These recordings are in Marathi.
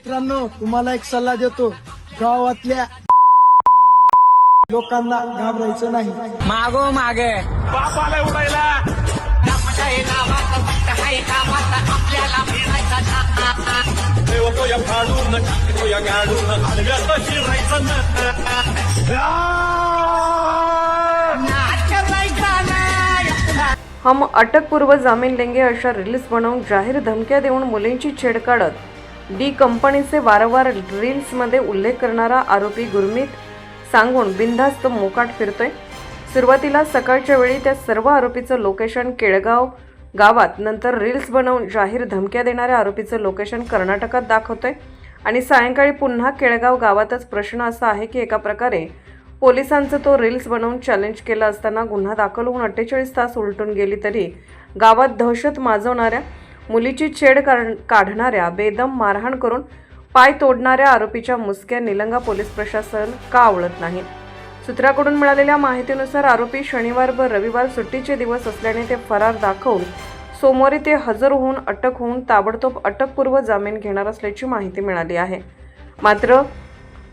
मित्रांनो तुम्हाला एक सल्ला देतो. गावातल्या लोकांना घाबरायचं नाही. मागो मागे. बापाला उडायला. हम अटकपूर्व जामीन लेंगे अशा रील्स बनवून जाहीर धमक्या देऊन मुलींची छेड काढत. डी कंपनीचे वारंवार रील्समध्ये उल्लेख करणारा आरोपी गुरमीत सांगून बिनधास्त मोकाट फिरतोय. सुरुवातीला सकाळच्या वेळी त्या सर्व आरोपीचं लोकेशन केळगाव गावात नंतर रील्स बनवून जाहीर धमक्या देणाऱ्या आरोपीचं लोकेशन कर्नाटकात दाखवतोय. आणि सायंकाळी पुन्हा केळगाव गावातच प्रश्न असा आहे की एका प्रकारे पोलिसांचं तो रील्स बनवून चॅलेंज केलं असताना गुन्हा दाखल होऊन अठ्ठेचाळीस तास उलटून गेली तरी गावात दहशत माजवणाऱ्या मुलीची छेड काढणाऱ्या बेदम मारहाण करून पाय तोडणाऱ्या आरोपीच्या मुसक्या निलंगा पोलीस प्रशासन का आवळत नाही? सूत्राकडून मिळालेल्या माहितीनुसार आरोपी शनिवार व रविवार सुट्टीचे दिवस असल्याने ते फरार दाखवून सोमवारी ते हजर होऊन अटक होऊन ताबडतोब अटकपूर्व जामीन घेणार असल्याची माहिती मिळाली आहे. मात्र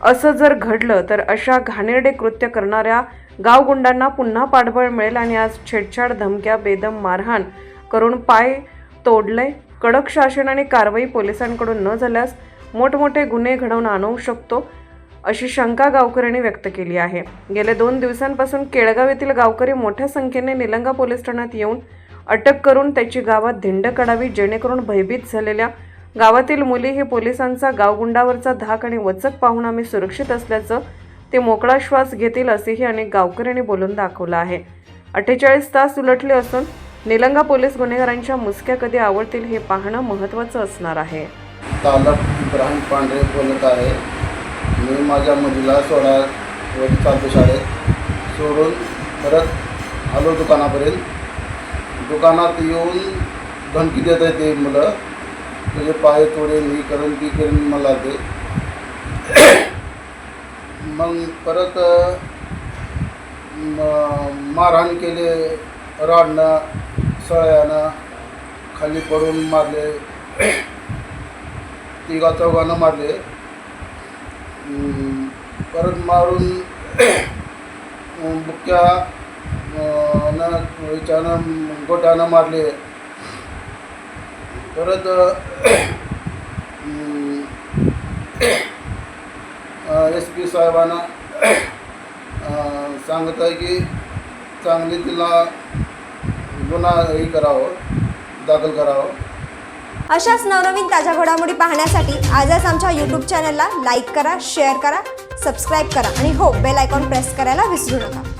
असं जर घडलं तर अशा घाणेरडे कृत्य करणाऱ्या गावगुंडांना पुन्हा पाठबळ मिळेल आणि आज छेडछाड धमक्या बेदम मारहाण करून पाय तोडलंय. कडक शासन आणि कारवाई पोलिसांकडून न झाल्यास मोठमोठे गुन्हे घडवून आणू शकतो अशी शंका गावकऱ्यांनी व्यक्त केली आहे. गेल्या दोन दिवसांपासून केळगाव येथील गावकरी मोठ्या संख्येने निलंगा पोलीस ठाण्यात येऊन अटक करून त्याची गावात धिंड काढावी जेणेकरून भयभीत झालेल्या गावातील मुली हे पोलिसांचा गावगुंडावरचा धाक आणि वचक पाहून आम्ही सुरक्षित असल्याचं ते मोकळा श्वास घेतील असेही अनेक गावकऱ्यांनी बोलून दाखवलं आहे. अठ्ठेचाळीस तास उलटले असून निलंगा पोलीस गुन्हेगारांच्या मुसक्या कधी आवडतील हे पाहणं महत्त्वाचं असणार आहे. तालक इब्राहिम पांढरे बोलत आहे. मी माझ्या मुलीला सोळा वर चालतो शाळेत. सोडून परत आलो दुकानापर्यंत. दुकानात येऊन धमकी देत आहे ते मुलं. तुझे पाय तोडे मी करून ती करून मला ते मग परत मारहाण केले रॉडनं. सळ्यानं खाली पडून मारले. तिघा चौघानं मारले. परत मारून बुक्क्या न याच्यानं गोट्यानं मारले. परत एस पी साहेबांना सांगत आहे की चांगली तिला गुन्हा हे करावं दाखल करावं. अशाच नवनवीन ताज्या घडामोडी पाहण्यासाठी आजच आमच्या यूट्यूब चॅनलला लाईक करा शेअर करा सबस्क्राईब करा आणि हो बेल आयकॉन प्रेस करायला विसरू नका.